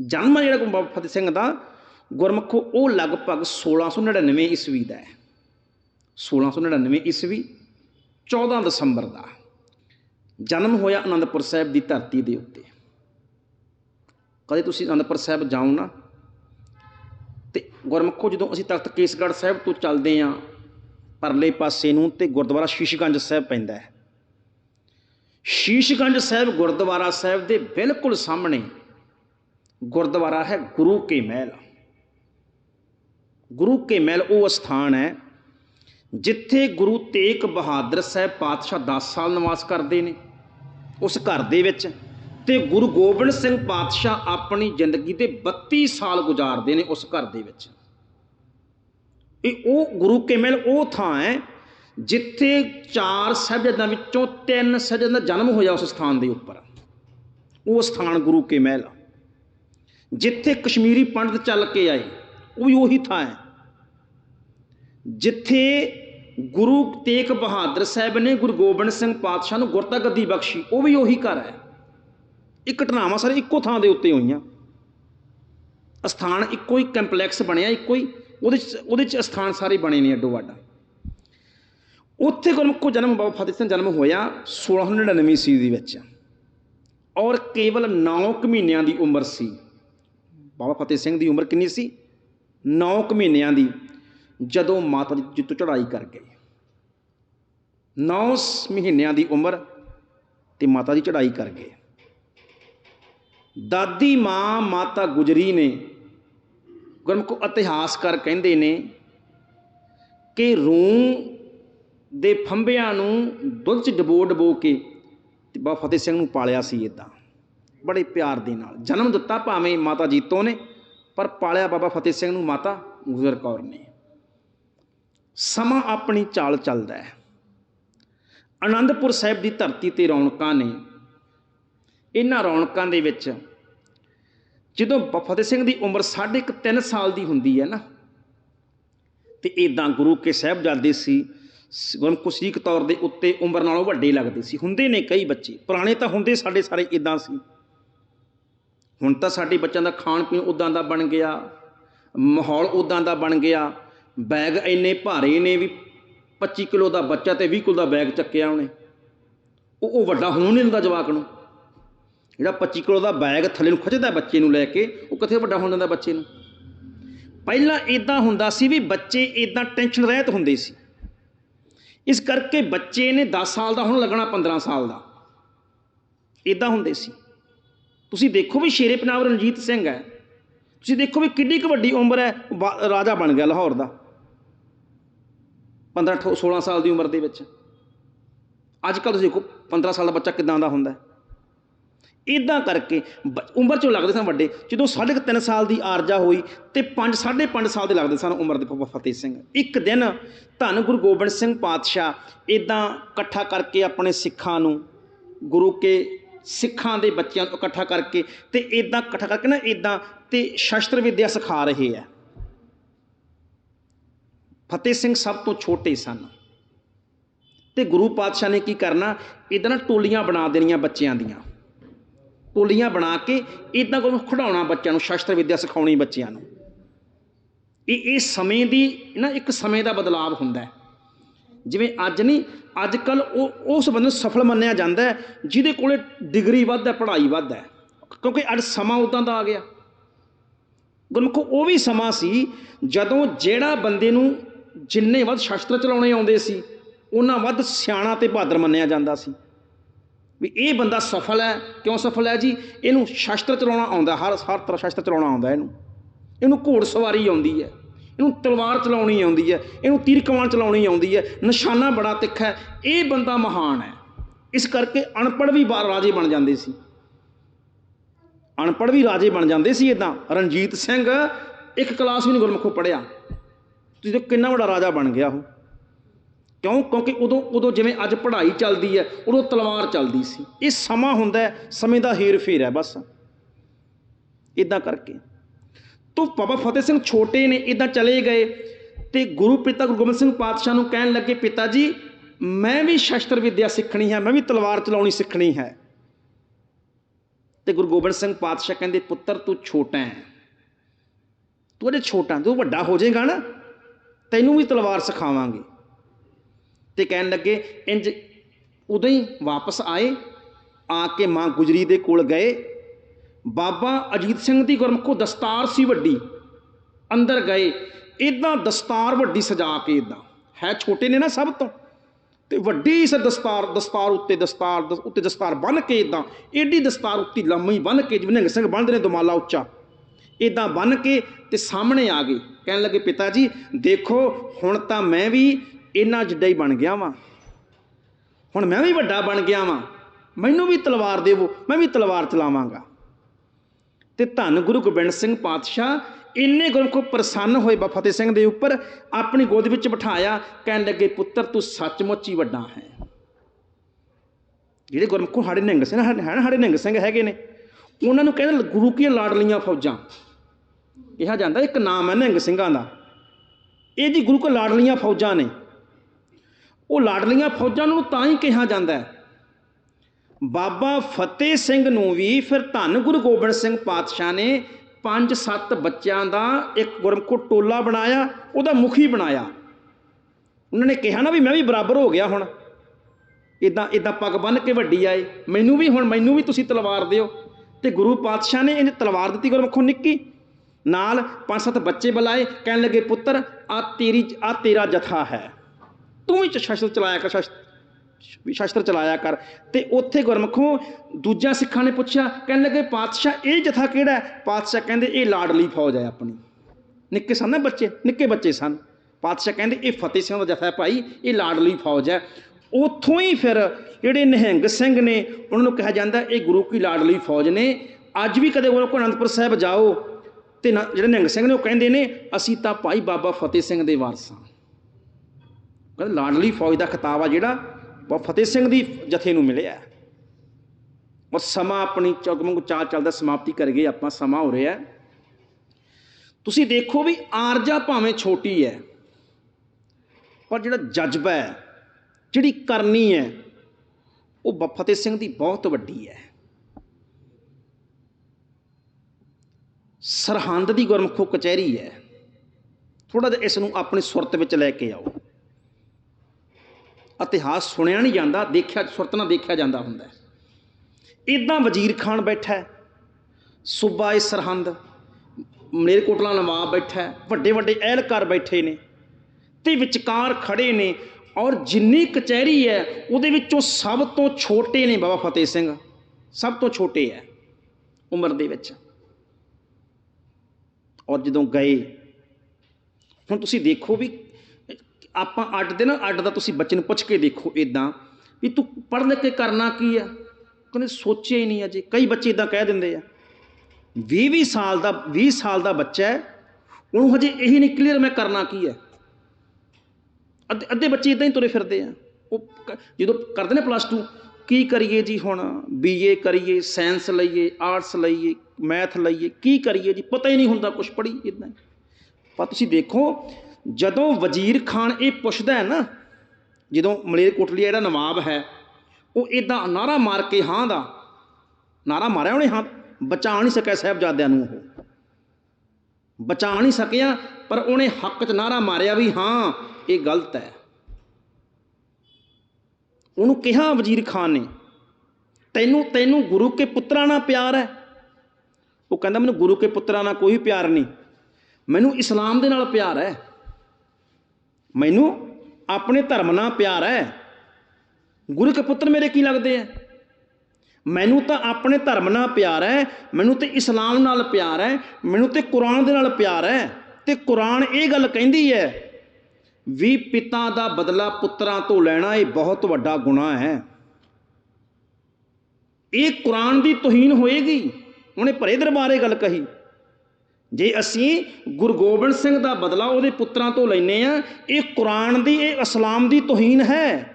ਜਨਮ ਆ ਜਿਹੜਾ ਗੁਰੂ ਬਾਬਾ ਫਤਿਹ ਸਿੰਘ ਦਾ ਗੁਰਮੁਖੋ ਉਹ ਲਗਭਗ 1699 ਈਸਵੀ ਦਾ ਹੈ। 1699 ਈਸਵੀ 14 ਦਸੰਬਰ ਦਾ। ਜਨਮ ਹੋਇਆ ਆਨੰਦਪੁਰ ਸਾਹਿਬ ਦੀ ਧਰਤੀ ਦੇ ਉੱਤੇ। ਕਦੇ ਤੁਸੀਂ ਆਨੰਦਪੁਰ ਸਾਹਿਬ ਜਾਓ ਨਾ, ਤੇ ਗੁਰਮੁਖੋ ਜਦੋਂ ਅਸੀਂ ਤਖਤ ਕੇਸਗੜ੍ਹ ਸਾਹਿਬ ਤੋਂ ਚੱਲਦੇ ਆਂ ਪਰਲੇ ਪਾਸੇ ਨੂੰ, ਤੇ ਗੁਰਦੁਆਰਾ ਸ਼ੀਸ਼ਗੰਜ ਸਾਹਿਬ ਪੈਂਦਾ ਹੈ। ਸ਼ੀਸ਼ਗੰਜ ਸਾਹਿਬ ਗੁਰਦੁਆਰਾ ਸਾਹਿਬ ਦੇ ਬਿਲਕੁਲ ਸਾਹਮਣੇ ਗੁਰਦੁਆਰਾ ਹੈ ਗੁਰੂ ਕੇ ਮਹਿਲ। ਗੁਰੂ ਕੇ ਮਹਿਲ ਉਹ ਸਥਾਨ ਹੈ ਜਿੱਥੇ ਗੁਰੂ ਤੇਗ ਬਹਾਦਰ ਸਾਹਿਬ ਪਾਤਸ਼ਾਹ 10 ਸਾਲ ਨਿਵਾਸ ਕਰਦੇ ਨੇ। ਉਸ ਘਰ ਦੇ ਵਿੱਚ ਤੇ ਗੁਰੂ ਗੋਬਿੰਦ ਸਿੰਘ ਪਾਤਸ਼ਾਹ ਆਪਣੀ ਜ਼ਿੰਦਗੀ ਦੇ 32 ਸਾਲ ਗੁਜ਼ਾਰਦੇ ਨੇ ਉਸ ਘਰ ਦੇ ਵਿੱਚ। ਇਹ ਉਹ ਗੁਰੂ ਕੇ ਮਹਿਲ ਉਹ ਥਾਂ ਹੈ ਜਿੱਥੇ ਚਾਰ ਸਾਹਿਬਜ਼ਾਦਿਆਂ ਵਿੱਚੋਂ ਤਿੰਨ ਸਾਹਿਬਜ਼ਾਦਿਆਂ ਦਾ ਜਨਮ ਹੋਇਆ ਉਸ ਸਥਾਨ ਦੇ ਉੱਪਰ। ਉਹ ਸਥਾਨ ਗੁਰੂ ਕੇ ਮਹਿਲ ਜਿੱਥੇ ਕਸ਼ਮੀਰੀ ਪੰਡਤ ਚੱਲ ਕੇ ਆਏ, ਉਹ ਵੀ ਉਹੀ ਥਾਂ ਹੈ। ਜਿੱਥੇ ਗੁਰੂ ਤੇਗ ਬਹਾਦਰ ਸਾਹਿਬ ਨੇ ਗੁਰੂ ਗੋਬਿੰਦ ਸਿੰਘ ਪਾਤਸ਼ਾਹ ਨੂੰ ਗੁਰਤਾ ਗੱਦੀ ਬਖਸ਼ੀ, ਉਹ ਵੀ ਉਹੀ ਘਰ ਹੈ। ਇਹ ਘਟਨਾਵਾਂ ਸਾਰੇ ਇੱਕੋ ਥਾਂ ਦੇ ਉੱਤੇ ਹੋਈਆਂ। ਅਸਥਾਨ ਇੱਕੋ ਹੀ ਕੰਪਲੈਕਸ ਬਣਿਆ, ਇੱਕੋ ਹੀ, ਉਹਦੇ ਚ ਉਹਦੇ ਚ ਅਸਥਾਨ ਸਾਰੇ ਬਣੇ ਨੇ ਅੱਡੋ ਵੱਡਾ ਉੱਥੇ ਗੁਰਮੁਖੋ ਜਨਮ, ਬਾਬਾ ਫਤਿਹ ਸਿੰਘ ਜਨਮ ਹੋਇਆ 1699 ਈਸਵੀ ਦੇ ਵਿੱਚ। ਔਰ ਕੇਵਲ 9 ਕੁ ਮਹੀਨਿਆਂ ਦੀ ਉਮਰ ਸੀ। ਬਾਬਾ ਫਤਿਹ ਸਿੰਘ ਦੀ ਉਮਰ ਕਿੰਨੀ ਸੀ? 9 ਕੁ ਮਹੀਨਿਆਂ ਦੀ, ਜਦੋਂ ਮਾਤਾ ਜੀ ਤੋਂ ਚੜ੍ਹਾਈ ਕਰ ਗਏ। 9 ਮਹੀਨਿਆਂ ਦੀ ਉਮਰ ਤੇ ਮਾਤਾ ਜੀ ਚੜ੍ਹਾਈ ਕਰ ਗਏ। ਦਾਦੀ, ਮਾਂ, ਮਾਤਾ ਗੁਜਰੀ ਨੇ ਗੁਰਮੁਖ ਇਤਿਹਾਸਕਾਰ ਕਹਿੰਦੇ ਨੇ ਕਿ ਰੂੰ ਦੇ ਫੰਬਿਆਂ ਨੂੰ ਦੁੱਧ ਚ ਡਬੋ ਡਬੋ ਕੇ ਤੇ ਬਾਬਾ ਫਤਿਹ ਸਿੰਘ ਨੂੰ ਪਾਲਿਆ ਸੀ ਇਦਾਂ ਬੜੇ ਪਿਆਰ ਦੇ ਨਾਲ। ਜਨਮ ਦਿੱਤਾ ਭਾਵੇਂ ਮਾਤਾ ਜੀਤੋ ਨੇ, ਪਰ ਪਾਲਿਆ ਬਾਬਾ ਫਤਿਹ ਸਿੰਘ ਨੂੰ ਮਾਤਾ ਗੁਜਰ ਕੌਰ ਨੇ। ਸਮਾਂ ਆਪਣੀ ਚਾਲ ਚੱਲਦਾ ਹੈ। ਆਨੰਦਪੁਰ ਸਾਹਿਬ ਦੀ ਧਰਤੀ ਤੇ ਰੌਣਕਾਂ ਨੇ। ਇਹਨਾਂ ਰੌਣਕਾਂ ਦੇ ਵਿੱਚ ਜਦੋਂ ਬ- ਫਤਿਹ ਸਿੰਘ ਦੀ ਉਮਰ ਸਾਢੇ ਕੁ ਤਿੰਨ ਸਾਲ ਦੀ ਹੁੰਦੀ ਹੈ ਨਾ, ਤੇ ਇਦਾਂ ਗੁਰੂ ਕੇ ਸਾਹਿਬਜ਼ਾਦੇ ਸੀ ਸ- ਤੌਰ ਦੇ ਉੱਤੇ ਉਮਰ ਨਾਲੋਂ ਵੱਡੇ ਲੱਗਦੇ ਸੀ। ਹੁੰਦੇ ਨੇ ਕਈ ਬੱਚੇ, ਪੁਰਾਣੇ ਤਾਂ ਹੁੰਦੇ ਸਾਡੇ ਸਾਰੇ ਇਦਾਂ ਸੀ। ਹੁਣ ਤਾਂ ਸਾਡੇ ਬੱਚਿਆਂ ਦਾ ਖਾਣ ਪੀਣ ਉਦਾਂ ਦਾ ਬਣ ਗਿਆ, ਮਾਹੌਲ ਉਦਾਂ ਦਾ ਬਣ ਗਿਆ, ਬੈਗ ਇੰਨੇ ਭਾਰੇ ਨੇ ਵੀ 25 ਕਿਲੋ ਦਾ ਬੱਚਾ ਤੇ 20 ਕਿਲੋ ਦਾ ਬੈਗ ਚੱਕਿਆ ਉਹਨੇ। ਉਹ ਉਹ ਵੱਡਾ ਹੋਣ ਨਹੀਂ ਦਿੰਦਾ ਜਵਾਕ ਨੂੰ। ਜਿਹੜਾ 25 ਕਿਲੋ ਦਾ ਬੈਗ ਥੱਲੇ ਨੂੰ ਖਿੱਚਦਾ ਬੱਚੇ ਨੂੰ ਲੈ ਕੇ, ਉਹ ਕਿੱਥੇ ਵੱਡਾ ਹੋਣ ਦਿੰਦਾ ਬੱਚੇ ਨੂੰ? ਪਹਿਲਾਂ ਇਦਾਂ ਹੁੰਦਾ ਸੀ ਵੀ ਬੱਚੇ ਇਦਾਂ ਟੈਨਸ਼ਨ ਰਹਿਤ ਹੁੰਦੇ ਸੀ। ਇਸ ਕਰਕੇ ਬੱਚੇ ਨੇ 10 ਸਾਲ ਦਾ, ਹੁਣ ਲੱਗਣਾ 15 ਸਾਲ ਦਾ। ਇਦਾਂ ਹੁੰਦੇ ਸੀ। ਤੁਸੀਂ ਦੇਖੋ ਵੀ ਸ਼ੇਰੇ ਪੰਜਾਬ ਰਣਜੀਤ ਸਿੰਘ ਹੈ। ਤੁਸੀਂ ਦੇਖੋ ਵੀ ਕਿੰਨੀ ਕੁ ਵੱਡੀ ਉਮਰ ਹੈ ਉਹ ਰਾਜਾ ਬਣ ਗਿਆ ਲਾਹੌਰ ਦਾ। 15 ਅਠਾਰਾਂ, 16 ਸਾਲ ਦੀ ਉਮਰ ਦੇ ਵਿੱਚ। ਅੱਜ ਕੱਲ੍ਹ ਤੁਸੀਂ ਦੇਖੋ 15 ਸਾਲ ਦਾ ਬੱਚਾ ਕਿਦਾਂ ਦਾ ਹੁੰਦਾ ਹੈ। ਇਦਾਂ ਕਰਕੇ ਬ- ਉਮਰ ਚੋਂ ਲੱਗਦੇ ਸਨ ਵੱਡੇ। ਜਦੋਂ ਸਾਢੇ ਕੁ ਤਿੰਨ ਸਾਲ ਦੀ ਆਰਜਾ ਹੋਈ ਤੇ 5 5.5 ਸਾਲ ਦੇ ਲੱਗਦੇ ਸਨ ਉਮਰ ਦੇ ਬਾਬਾ ਫਤਿਹ ਸਿੰਘ। ਇੱਕ ਦਿਨ ਧੰਨ ਗੁਰੂ ਗੋਬਿੰਦ ਸਿੰਘ ਪਾਤਸ਼ਾਹ ਇਦਾਂ ਇਕੱਠਾ ਕਰਕੇ ਆਪਣੇ ਸਿੱਖਾਂ ਨੂੰ ਗੁਰੂ ਕੇ ਸਿੱਖਾਂ ਦੇ ਬੱਚਿਆਂ ਨੂੰ ਇਕੱਠਾ ਕਰਕੇ ਤੇ ਇਦਾਂ ਇਕੱਠਾ ਕਰਕੇ ਨਾ ਇਦਾਂ ਤੇ ਸ਼ਸਤਰ ਵਿਦਿਆ ਸਿਖਾ ਰਹੇ ਆ। ਫਤਿਹ ਸਿੰਘ ਸਭ ਤੋਂ ਛੋਟੇ ਸਨ। ਤੇ ਗੁਰੂ ਪਾਤਸ਼ਾਹ ਨੇ ਕੀ ਕਰਨਾ? ਇਦਾਂ ਨਾ ਟੋਲੀਆਂ ਬਣਾ ਦੇਣੀਆਂ ਬੱਚਿਆਂ ਦੀਆਂ। ਟੋਲੀਆਂ ਬਣਾ ਕੇ ਇਦਾਂ ਕੋਈ ਖਿਡਾਉਣਾ ਬੱਚਿਆਂ ਨੂੰ, ਸ਼ਸਤਰ ਵਿਦਿਆ ਸਿਖਾਉਣੀ ਬੱਚਿਆਂ ਨੂੰ। ਇਹ ਇਹ ਸਮੇਂ ਦੀ ਨਾ ਇੱਕ ਸਮੇਂ ਦਾ ਬਦਲਾਅ ਹੁੰਦਾ ਹੈ। ਜਿਵੇਂ ਅੱਜ ਨਹੀਂ, ਅੱਜ ਕੱਲ ਉਹ, ਉਸ ਬੰਦੇ ਨੂੰ ਸਫਲ ਮੰਨਿਆ ਜਾਂਦਾ ਜਿਹਦੇ ਕੋਲੇ ਡਿਗਰੀ ਵੱਧ ਹੈ, ਪੜ੍ਹਾਈ ਵੱਧ ਹੈ। ਕਿਉਂਕਿ ਅੱਜ ਸਮਾਂ ਉਦਾਂ ਦਾ ਆ ਗਿਆ। ਗੁਰਮੁਖੋ, ਉਹ ਵੀ ਸਮਾਂ ਸੀ ਜਦੋਂ ਜਿਹੜਾ ਬੰਦੇ ਨੂੰ ਜਿੰਨੇ ਵੱਧ ਸ਼ਸਤਰ ਚਲਾਉਣੇ ਆਉਂਦੇ ਸੀ, ਉਹਨਾਂ ਵੱਧ ਸਿਆਣਾ ਤੇ ਬਹਾਦਰ ਮੰਨਿਆ ਜਾਂਦਾ ਸੀ। ਵੀ ਇਹ ਬੰਦਾ ਸਫਲ ਹੈ, ਕਿਉਂ ਸਫਲ ਹੈ ਜੀ? ਇਹਨੂੰ ਸ਼ਸਤਰ ਚਲਾਉਣਾ ਆਉਂਦਾ, ਹਰ ਹਰ ਤਰ੍ਹਾਂ ਸ਼ਸਤਰ ਚਲਾਉਣਾ ਆਉਂਦਾ ਇਹਨੂੰ। ਇਹਨੂੰ ਘੋੜ ਸਵਾਰੀ ਆਉਂਦੀ ਹੈ। ਇਹਨੂੰ ਤਲਵਾਰ ਚਲਾਉਣੀ ਆਉਂਦੀ ਹੈ, ਇਹਨੂੰ ਤੀਰ ਕਮਾਨ ਚਲਾਉਣੀ ਆਉਂਦੀ ਹੈ, ਨਿਸ਼ਾਨਾ ਬੜਾ ਤਿੱਖਾ ਹੈ, ਇਹ ਬੰਦਾ ਮਹਾਨ ਹੈ। ਇਸ ਕਰਕੇ ਅਨਪੜ੍ਹ ਵੀ ਬਾ- ਰਾਜੇ ਬਣ ਜਾਂਦੇ ਸੀ। ਅਨਪੜ੍ਹ ਵੀ ਰਾਜੇ ਬਣ ਜਾਂਦੇ ਸੀ ਇਦਾਂ ਰਣਜੀਤ ਸਿੰਘ ਇੱਕ ਕਲਾਸ ਵੀ ਨਹੀਂ ਗੁਰਮੁਖੋਂ ਪੜਿਆ ਤੁਸੀਂ ਦੇਖੋ ਕਿੰਨਾ ਵੱਡਾ ਰਾਜਾ ਬਣ ਗਿਆ ਉਹ। ਕਿਉਂ? ਕਿਉਂਕਿ ਉਦੋਂ ਉਦੋਂ ਜਿਵੇਂ ਅੱਜ ਪੜ੍ਹਾਈ ਚੱਲਦੀ ਹੈ, ਉਦੋਂ ਤਲਵਾਰ ਚੱਲਦੀ ਸੀ। ਇਹ ਸਮਾਂ ਹੁੰਦਾ ਸਮੇਂ ਦਾ ਹੇਰ ਫੇਰ ਹੈ ਬਸ। ਇਦਾਂ ਕਰਕੇ। ਤੋਂ ਬਾਬਾ ਫਤਿਹ ਸਿੰਘ ਛੋਟੇ ਨੇ ਇਦਾਂ ਚਲੇ ਗਏ ਤੇ ਗੁਰੂ ਪਿਤਾ ਗੁਰੂ ਗੋਬਿੰਦ ਸਿੰਘ ਪਾਤਸ਼ਾਹ ਨੂੰ ਕਹਿਣ ਲੱਗੇ ਪਿਤਾ ਜੀ ਮੈਂ ਵੀ ਸ਼ਸਤਰ ਵਿਦਿਆ ਸਿੱਖਣੀ ਹੈ ਮੈਂ ਵੀ ਤਲਵਾਰ ਚਲਾਉਣੀ ਸਿੱਖਣੀ ਹੈ ਤੇ ਗੁਰੂ ਗੋਬਿੰਦ ਸਿੰਘ ਪਾਤਸ਼ਾਹ ਕਹਿੰਦੇ ਪੁੱਤਰ ਤੂੰ ਛੋਟਾ ਹੈ ਤੂੰ ਅਜੇ ਛੋਟਾ ਤੂੰ ਵੱਡਾ ਹੋ ਜਾਏਗਾ ਨਾ ਤੈਨੂੰ ਵੀ ਤਲਵਾਰ ਸਿਖਾਵਾਂਗੇ ਤੇ ਕਹਿਣ ਲੱਗੇ ਇੰਜ ਉਦੋਂ ਹੀ ਵਾਪਸ ਆਏ ਆ ਕੇ ਮਾਂ ਗੁਜਰੀ ਦੇ ਕੋਲ ਗਏ ਬਾਬਾ ਅਜੀਤ ਸਿੰਘ ਦੀ ਗੁਰਮੁਖੋ ਦਸਤਾਰ ਸੀ ਵੱਡੀ। ਅੰਦਰ ਗਏ ਇਦਾਂ ਦਸਤਾਰ ਵੱਡੀ ਸਜਾ ਕੇ ਇਦਾਂ ਹੈ ਛੋਟੇ ਨੇ ਨਾ ਸਭ ਤੋਂ। ਤੇ ਵੱਡੀ ਸ ਦਸਤਾਰ ਦਸਤਾਰ ਉੱਤੇ ਦਸਤਾਰ, ਦਸ- ਉੱਤੇ ਦਸਤਾਰ ਬੰਨ ਕੇ ਇਦਾਂ ਏਡੀ ਦਸਤਾਰ ਉੱਤੇ ਲੰਮੀ ਬੰਨ ਕੇ ਜਿਵੇਂ ਨਿਹੰਗ ਸਿੰਘ ਬੰਨ੍ਹਦੇ ਨੇ ਦੁਮਾਲਾ ਉੱਚਾ। ਇਦਾਂ ਬੰਨ ਕੇ ਤੇ ਸਾਹਮਣੇ ਆ ਗਏ। ਕਹਿਣ ਲੱਗੇ, ਪਿਤਾ ਜੀ, ਦੇਖੋ, ਹੁਣ ਤਾਂ ਮੈਂ ਵੀ ਇਹਨਾਂ ਜਿੱਡਾ ਹੀ ਬਣ ਗਿਆ ਵਾਂ। ਹੁਣ ਮੈਂ ਵੀ ਵੱਡਾ ਬਣ ਗਿਆ ਵਾਂ। ਮੈਨੂੰ ਵੀ ਤਲਵਾਰ ਦੇਵੋ, ਮੈਂ ਵੀ ਤਲਵਾਰ ਚਲਾਵਾਂਗਾ। ਤੇ ਧੰਨ ਗੁਰੂ ਗੋਬਿੰਦ ਸਿੰਘ ਪਾਤਸ਼ਾਹ ਇੰਨੇ ਗੁਰਮੁਖ ਪ੍ਰਸੰਨ ਹੋਏ ਬਾ ਫਤਿਹ ਸਿੰਘ ਦੇ ਉੱਪਰ, ਆਪਣੀ ਗੋਦ ਵਿੱਚ ਬਿਠਾਇਆ, ਕਹਿਣ ਲੱਗੇ, ਪੁੱਤਰ, ਤੂੰ ਸੱਚਮੁੱਚ ਹੀ ਵੱਡਾ ਹੈ। ਜਿਹੜੇ ਗੁਰਮੁਖ ਸਾਡੇ ਨਿਹੰਗ ਸਿੰਘ ਹਨ ਹਨ ਸਾਡੇ ਸਿੰਘ ਹੈਗੇ ਨੇ, ਉਹਨਾਂ ਨੂੰ ਕਹਿੰਦੇ ਗੁਰੂ ਕੀ ਲਾਡਲੀਆਂ ਫੌਜਾਂ? ਕਿਹਾ ਜਾਂਦਾ, ਇੱਕ ਨਾਮ ਹੈ ਨਿਹੰਗ ਸਿੰਘਾਂ ਦਾ। ਇਹ ਜੀ ਗੁਰੂ ਕੋ ਲਾਡਲੀਆਂ ਫੌਜਾਂ ਨੇ। ਉਹ ਲਾਡਲੀਆਂ ਫੌਜਾਂ ਨੂੰ ਤਾਂ ਹੀ ਕਿਹਾ ਜਾਂਦਾ ਹੈ ਬਾਬਾ ਫਤਿਹ ਸਿੰਘ ਨੂੰ ਵੀ ਫਿਰ ਧੰਨ ਗੁਰੂ ਗੋਬਿੰਦ ਸਿੰਘ ਪਾਤਸ਼ਾਹ ਨੇ ਪੰਜ ਸੱਤ ਬੱਚਿਆਂ ਦਾ ਇੱਕ ਗੁਰਮੁਖ ਟੋਲਾ ਬਣਾਇਆ, ਉਹਦਾ ਮੁਖੀ ਬਣਾਇਆ। ਉਹਨਾਂ ਨੇ ਕਿਹਾ ਨਾ ਵੀ ਮੈਂ ਵੀ ਬਰਾਬਰ ਹੋ ਗਿਆ ਹੁਣ। ਇਦਾਂ ਇਦਾਂ ਪੱਗ ਬੰਨ ਕੇ ਵੱਡੀ ਆਏ। ਮੈਨੂੰ ਵੀ ਹੁਣ, ਮੈਨੂੰ ਵੀ ਤੁਸੀਂ ਤਲਵਾਰ ਦਿਓ। ਤੇ ਗੁਰੂ ਪਾਤਸ਼ਾਹ ਨੇ ਇਹਨੇ ਤਲਵਾਰ ਦਿੱਤੀ ਗੁਰਮੁਖੋਂ ਨਿੱਕੀ। ਨਾਲ ਪੰਜ ਸੱਤ ਬੱਚੇ ਬੁਲਾਏ, ਕਹਿਣ ਲੱਗੇ, ਪੁੱਤਰ ਆ ਤੇਰੀ ਆ ਤੇਰਾ ਜਥਾ ਹੈ। ਤੂੰ ਹੀ ਸ਼ਸਤਰ ਚਲਾਇਆ ਕਰ, ਸ਼ਸਤਰ ਵੀ ਸ਼ਸਤਰ ਚਲਾਇਆ ਕਰ। ਤੇ ਉੱਥੇ ਗੁਰਮਖੋਂ ਦੂਜਿਆਂ ਸਿੱਖਾਂ ਨੇ ਪੁੱਛਿਆ, ਕਹਿਣ ਲੱਗੇ, ਪਾਤਸ਼ਾਹ, ਇਹ ਜਥਾ ਕਿਹੜਾ ਹੈ? ਪਾਤਸ਼ਾਹ ਕਹਿੰਦੇ, ਇਹ ਲਾਡਲੀ ਫੌਜ ਹੈ ਆਪਣੀ। ਨਿੱਕੇ ਸਨ ਨਾ ਬੱਚੇ? ਨਿੱਕੇ ਬੱਚੇ ਸਨ। ਪਾਤਸ਼ਾਹ ਕਹਿੰਦੇ, ਇਹ ਫਤਿਹ ਸਿੰਘ ਦਾ ਜਥਾ ਹੈ ਭਾਈ, ਇਹ ਲਾਡਲੀ ਫੌਜ ਹੈ। ਉੱਥੋਂ ਹੀ ਫਿਰ ਜਿਹੜੇ ਨਿਹੰਗ ਸਿੰਘ ਨੇ, ਉਹਨਾਂ ਨੂੰ ਕਿਹਾ ਜਾਂਦਾ, ਇਹ ਗੁਰੂ ਕੀ ਲਾਡਲੀ ਫੌਜ ਨੇ। ਅੱਜ ਵੀ ਕਦੇ ਉਹਨਾਂ ਕੋਲ ਅਨੰਦਪੁਰ ਸਾਹਿਬ ਜਾਓ। ਤੇ ਨਾ- ਜਿਹੜੇ ਨਿਹੰਗ ਸਿੰਘ ਨੇ ਉਹ ਕਹਿੰਦੇ ਨੇ, ਅਸੀਂ ਤਾਂ ਭਾਈ ਬਾਬਾ ਫਤਿਹ ਸਿੰਘ ਦੇ ਵਾਰਸ। ਹਾਂ ਕਹਿੰਦੇ, ਲਾਡਲੀ ਫੌਜ ਦਾ ਖਿਤਾਬ ਆ ਜਿਹੜਾ ਫਤਿਹ ਸਿੰਘ ਦੀ ਜਥੇ ਨੂੰ ਮਿਲਿਆ। ਔਰ ਸਮਾਂ ਆਪਣੀ ਚਗਮਗ ਚਾਲ ਚੱਲਦਾ ਸਮਾਪਤੀ ਕਰ ਗਏ ਆਪਾਂ ਸਮਾਂ ਹੋ ਰਿਹਾ। ਤੁਸੀਂ ਦੇਖੋ ਵੀ ਆਰਜਾ ਭਾਵੇਂ ਛੋਟੀ ਹੈ, ਪਰ ਜਿਹੜਾ ਜਜ਼ਬਾ ਹੈ, ਜਿਹੜੀ ਕਰਨੀ ਹੈ, ਉਹ ਬਾਬਾ ਫਤਿਹ ਸਿੰਘ ਦੀ ਬਹੁਤ ਵੱਡੀ ਹੈ। ਸਰਹੰਦ ਦੀ ਗੁਰਮੁਖੋ ਕਚਹਿਰੀ ਹੈ। ਥੋੜਾ ਜਿਹਾ ਇਸ ਨੂੰ ਆਪਣੀ ਸੁਰਤ ਵਿੱਚ ਲੈ ਕੇ ਆਓ। ਇਤਿਹਾਸ ਸੁਣਿਆ ਨਹੀਂ ਜਾਂਦਾ, ਦੇਖਿਆ, ਸੁਰਤ ਨਾਲ ਦੇਖਿਆ ਜਾਂਦਾ ਹੁੰਦਾ ਹੈ। ਇਦਾਂ ਵਜ਼ੀਰ ਖਾਨ ਬੈਠਾ ਸੂਬਾ ਏ ਸਰਹੰਦ ਮਲੇਰਕੋਟਲਾ ਨਵਾਬ ਬੈਠਾ ਵੱਡੇ ਵੱਡੇ ਅਹਿਲਕਾਰ ਬੈਠੇ ਨੇ, ਤੇ ਵਿਚਕਾਰ ਖੜੇ ਨੇ ਔਰ ਜਿੰਨੀ ਕਚਹਿਰੀ ਹੈ, ਉਹਦੇ ਵਿੱਚੋਂ ਸਭ ਤੋਂ ਛੋਟੇ ਨੇ ਬਾਬਾ ਫਤਿਹ ਸਿੰਘ, ਸਭ ਤੋਂ ਛੋਟੇ ਹੈ, ਉਮਰ ਦੇ ਵਿੱਚ। ਔਰ ਜਦੋਂ ਗਏ, ਹੁਣ ਤੁਸੀਂ ਦੇਖੋ ਵੀ ਆਪਾਂ ਅੱਡ ਦੇ ਨਾ ਅੱਡ ਦਾ ਤੁਸੀਂ ਬੱਚੇ ਨੂੰ ਪੁੱਛ ਕੇ ਦੇਖੋ ਇਦਾਂ ਵੀ ਤੂੰ ਪੜ੍ਹ ਲਿਖ ਕੇ ਕਰਨਾ ਕੀ ਆ? ਕਹਿੰਦੇ ਸੋਚਿਆ ਹੀ ਨਹੀਂ ਅਜੇ। ਕਈ ਬੱਚੇ ਇਦਾਂ ਕਹਿ ਦਿੰਦੇ ਆ 20 20 ਸਾਲ ਦਾ 20 ਸਾਲ ਦਾ ਬੱਚਾ ਹੈ, ਉਹਨੂੰ ਹਜੇ ਇਹੀ ਨਹੀਂ ਕਲੀਅਰ ਮੈਂ ਕਰਨਾ ਕੀ ਹੈ। ਅੱਧੇ ਅੱਧੇ ਬੱਚੇ ਇਦਾਂ ਹੀ ਤੁਰੇ ਫਿਰਦੇ ਆ। ਉਹ ਜਦੋਂ ਕਰਦੇ ਨੇ ਪਲੱਸ 2 ਕੀ ਕਰੀਏ ਜੀ ਹੁਣ? ਬੀਏ ਕਰੀਏ ਸਾਇੰਸ ਲਈਏ ਆਰਟਸ ਲਈਏ ਮੈਥ ਲਈਏ, ਕੀ ਕਰੀਏ ਜੀ? ਪਤਾ ਹੀ ਨਹੀਂ ਹੁੰਦਾ ਕੁਝ ਪੜ੍ਹੀ ਇਦਾਂ ਪਰ ਤੁਸੀਂ ਦੇਖੋ ਜਦੋਂ ਵਜ਼ੀਰ ਖਾਨ ਇਹ ਪੁੱਛਦਾ ਹੈ ਨਾ, ਜਦੋਂ ਮਲੇਰਕੋਟਲੀ ਜਿਹੜਾ ਨਵਾਬ ਹੈ, ਉਹ ਇਦਾਂ ਨਾਰਾ ਮਾਰ ਕੇ ਹਾਂ ਦਾ ਨਾਰਾ ਮਾਰਿਆ ਉਹਨੇ ਹਾਂ, ਬਚਾ ਨਹੀਂ ਸਕਿਆ ਸਾਹਿਬਜ਼ਾਦਿਆਂ ਨੂੰ ਉਹ। ਬਚਾ ਨਹੀਂ ਸਕਿਆ, ਪਰ ਉਹਨੇ ਹੱਕ 'ਚ ਨਾਰਾ ਮਾਰਿਆ ਵੀ ਹਾਂ, ਇਹ ਗਲਤ ਹੈ। ਉਹਨੂੰ ਕਿਹਾ ਵਜ਼ੀਰ ਖਾਨ ਨੇ, ਤੈਨੂੰ ਤੈਨੂੰ ਗੁਰੂ ਕੇ ਪੁੱਤਰਾਂ ਨਾਲ ਪਿਆਰ ਹੈ। ਉਹ ਕਹਿੰਦਾ, ਮੈਨੂੰ ਗੁਰੂ ਕੇ ਪੁੱਤਰਾਂ ਨਾਲ ਕੋਈ ਪਿਆਰ ਨਹੀਂ। ਮੈਨੂੰ ਇਸਲਾਮ ਦੇ ਨਾਲ ਪਿਆਰ ਹੈ। ਮੈਨੂੰ ਆਪਣੇ ਧਰਮ ਨਾਲ ਪਿਆਰ ਹੈ। ਗੁਰੂ ਕੇ ਪੁੱਤਰ ਮੇਰੇ ਕੀ ਲੱਗਦੇ ਆ? ਮੈਨੂੰ ਤਾਂ ਆਪਣੇ ਧਰਮ ਨਾਲ ਪਿਆਰ ਹੈ, ਮੈਨੂੰ ਤੇ ਇਸਲਾਮ ਨਾਲ ਪਿਆਰ ਹੈ, ਮੈਨੂੰ ਤੇ ਕੁਰਾਨ ਦੇ ਨਾਲ ਪਿਆਰ ਹੈ। ਤੇ ਕੁਰਾਨ ਇਹ ਗੱਲ ਕਹਿੰਦੀ ਹੈ ਵੀ ਪਿਤਾ ਦਾ ਬਦਲਾ ਪੁੱਤਰਾਂ ਤੋਂ ਲੈਣਾ ਇਹ ਬਹੁਤ ਵੱਡਾ ਗੁਨਾਹ ਹੈ। ਇਹ ਕੁਰਾਨ ਦੀ ਤੋਹੀਨ ਹੋਏਗੀ। ਉਹਨੇ ਭਰੇ ਦਰਬਾਰੇ ਗੱਲ ਕਹੀ। ਜੇ ਅਸੀਂ ਗੁਰੂ ਗੋਬਿੰਦ ਸਿੰਘ ਦਾ ਬਦਲਾ ਉਹਦੇ ਪੁੱਤਰਾਂ ਤੋਂ ਲੈਨੇ ਆ ਇਹ ਕੁਰਾਨ ਦੀ, ਇਹ ਇਸਲਾਮ ਦੀ ਤੋਹੀਨ ਹੈ।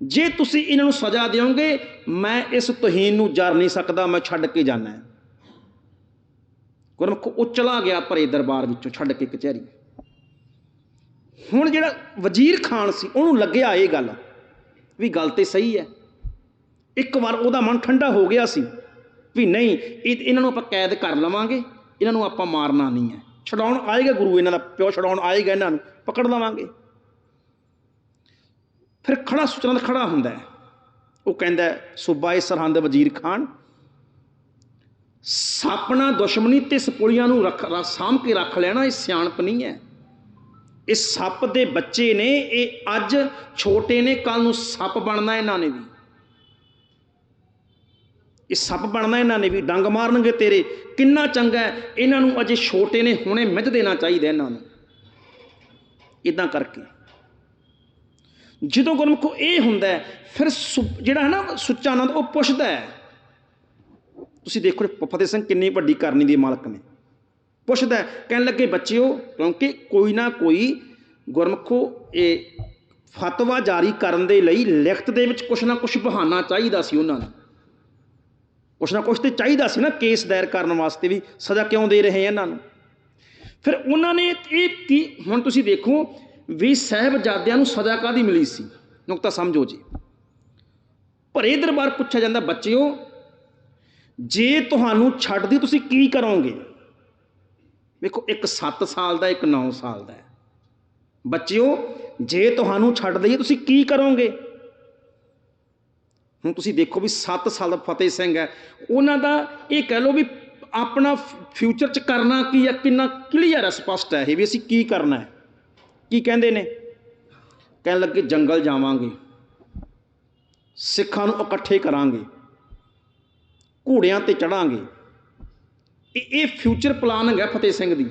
ਜੇ ਤੁਸੀਂ ਇਹਨਾਂ ਨੂੰ ਸਜ਼ਾ ਦਿਓਗੇ, ਮੈਂ ਇਸ ਤੋਹੀਨ ਨੂੰ ਜਰ ਨਹੀਂ ਸਕਦਾ, ਮੈਂ ਛੱਡ ਕੇ ਜਾਣਾ ਗੁਰਮੁਖ ਉਹ ਚਲਾ ਗਿਆ ਭਰੇ ਦਰਬਾਰ ਵਿੱਚੋਂ, ਛੱਡ ਕੇ ਕਚਹਿਰੀ। ਹੁਣ ਜਿਹੜਾ ਵਜ਼ੀਰ ਖਾਨ ਸੀ, ਉਹਨੂੰ ਲੱਗਿਆ ਇਹ ਗੱਲ ਵੀ ਗੱਲ ਤੇ ਸਹੀ ਹੈ। ਇੱਕ ਵਾਰ ਉਹਦਾ ਮਨ ਠੰਡਾ ਹੋ ਗਿਆ ਸੀ ਵੀ ਨਹੀਂ ਇਹਨਾਂ ਨੂੰ ਆਪਾਂ ਕੈਦ ਕਰ ਲਵਾਂਗੇ। ਇਹਨਾਂ ਨੂੰ ਆਪਾਂ ਮਾਰਨਾ ਨਹੀਂ ਹੈ। ਛਡਾਉਣ ਆਏਗਾ ਗੁਰੂ ਇਹਨਾਂ ਦਾ ਪਿਓ ਛਡਾਉਣ ਆਏਗਾ ਇਹਨਾਂ ਨੂੰ ਪਕੜ ਲਵਾਂਗੇ। ਫਿਰ ਖੜਾ ਸੁਚਨਾ ਖੜਾ ਹੁੰਦਾ ਉਹ ਕਹਿੰਦਾ ਹੈ, ਸੂਬਾ ਏ ਸਰਹੰਦ ਵਜ਼ੀਰ ਖਾਨ ਸਾਪਣਾ ਦੁਸ਼ਮਣੀ ਤੇ ਸਪੋਲੀਆਂ ਨੂੰ ਰੱਖ ਰਾ- ਸਾਂਭ ਕੇ ਰੱਖ ਲੈਣਾ ਇਹ ਸਿਆਣਪ ਨਹੀਂ ਹੈ। ਇਹ ਸੱਪ ਦੇ ਬੱਚੇ ਨੇ ਇਹ ਅੱਜ ਛੋਟੇ ਨੇ ਕੱਲ ਨੂੰ ਸੱਪ ਬਣਨਾ ਇਹਨਾਂ ਨੇ ਵੀ। ਇਹ ਸੱਪ ਬਣਨਾ ਇਹਨਾਂ ਨੇ ਵੀ, ਡੰਗ ਮਾਰਨਗੇ ਤੇਰੇ। ਕਿੰਨਾ ਚੰਗਾ ਇਹਨਾਂ ਨੂੰ ਅਜੇ ਛੋਟੇ ਨੇ, ਹੁਣੇ ਮਿੱਝ ਦੇਣਾ ਚਾਹੀਦਾ ਇਹਨਾਂ ਨੂੰ। ਇਦਾਂ ਕਰਕੇ। ਜਦੋਂ ਗੁਰਮੁਖੋ ਇਹ ਹੁੰਦਾ ਫਿਰ ਸੁ- ਜਿਹੜਾ ਹੈ ਨਾ, ਸੁੱਚਾ ਆਨੰਦ, ਉਹ ਪੁੱਛਦਾ ਹੈ। ਤੁਸੀਂ ਦੇਖੋ ਫਤਿਹ ਸਿੰਘ ਕਿੰਨੀ ਵੱਡੀ ਕਰਨੀ ਦੇ ਮਾਲਕ ਨੇ। ਪੁੱਛਦਾ ਕਹਿਣ ਲੱਗੇ, ਬੱਚਿਓ, ਕਿਉਂਕਿ ਕੋਈ ਨਾ ਕੋਈ ਗੁਰਮੁਖੋ ਇਹ ਫਤਵਾ ਜਾਰੀ ਕਰਨ ਦੇ ਲਈ ਲਿਖਤ ਦੇ ਵਿੱਚ ਕੁਛ ਨਾ ਕੁਛ ਬਹਾਨਾ ਚਾਹੀਦਾ ਸੀ ਉਹਨਾਂ ਨੂੰ। ਕੁਛ ਨਾ ਕੁਛ ਤੇ ਚਾਹੀਦਾ ਸੀ ਨਾ ਕੇਸ ਦਾਇਰ ਕਰਨ ਵਾਸਤੇ ਵੀ ਸਜ਼ਾ ਕਿਉਂ ਦੇ ਰਹੇ ਇਹਨਾਂ ਨੂੰ? ਫਿਰ ਉਹਨਾਂ ਨੇ ਇਹ ਕੀ ਹੁਣ ਤੁਸੀਂ ਦੇਖੋ ਵੀ ਸਾਹਿਬਜ਼ਾਦਿਆਂ ਨੂੰ ਸਜ਼ਾ ਕਾਦੀ ਮਿਲੀ ਸੀ? ਨੁਕਤਾ ਸਮਝੋ ਜੀ। ਭਰੇ ਦਰਬਾਰ ਪੁੱਛਿਆ ਜਾਂਦਾ, ਬੱਚਿਓ, ਜੇ ਤੁਹਾਨੂੰ ਛੱਡ ਛੱਡਦੀ ਤੁਸੀਂ ਕੀ ਕਰੋਗੇ? ਵੇਖੋ, ਇੱਕ 7 ਸਾਲ ਦਾ, ਇੱਕ 9 ਸਾਲ ਦਾ ਬੱਚਿਓ, ਜੇ ਤੁਹਾਨੂੰ ਛੱਡ ਦਈਏ ਤੁਸੀਂ ਕੀ ਕਰੋਗੇ? ਹੁਣ ਤੁਸੀਂ ਦੇਖੋ ਵੀ 7 ਸਾਲ ਦਾ ਫਤਿਹ ਸਿੰਘ ਹੈ। ਉਹਨਾਂ ਦਾ ਇਹ ਕਹਿ ਲਓ ਵੀ ਆਪਣਾ ਫਿਊਚਰ ਚ ਕਰਨਾ ਕੀ ਹੈ ਕਿੰਨਾ ਕਲੀਅਰ ਹੈ ਸਪਸ਼ਟ ਹੈ ਇਹ ਵੀ ਅਸੀਂ ਕੀ ਕਰਨਾ ਹੈ। ਕੀ ਕਹਿੰਦੇ ਨੇ? ਕਹਿਣ ਲੱਗੇ ਜੰਗਲ ਜਾਵਾਂਗੇ। ਸਿੱਖਾਂ ਨੂੰ ਇਕੱਠੇ ਕਰਾਂਗੇ। ਘੋੜਿਆਂ ਤੇ ਚੜਾਂਗੇ। ਇਹ ਇਹ ਫਿਊਚਰ ਪਲਾਨਿੰਗ ਹੈ ਫਤਿਹ ਸਿੰਘ ਦੀ।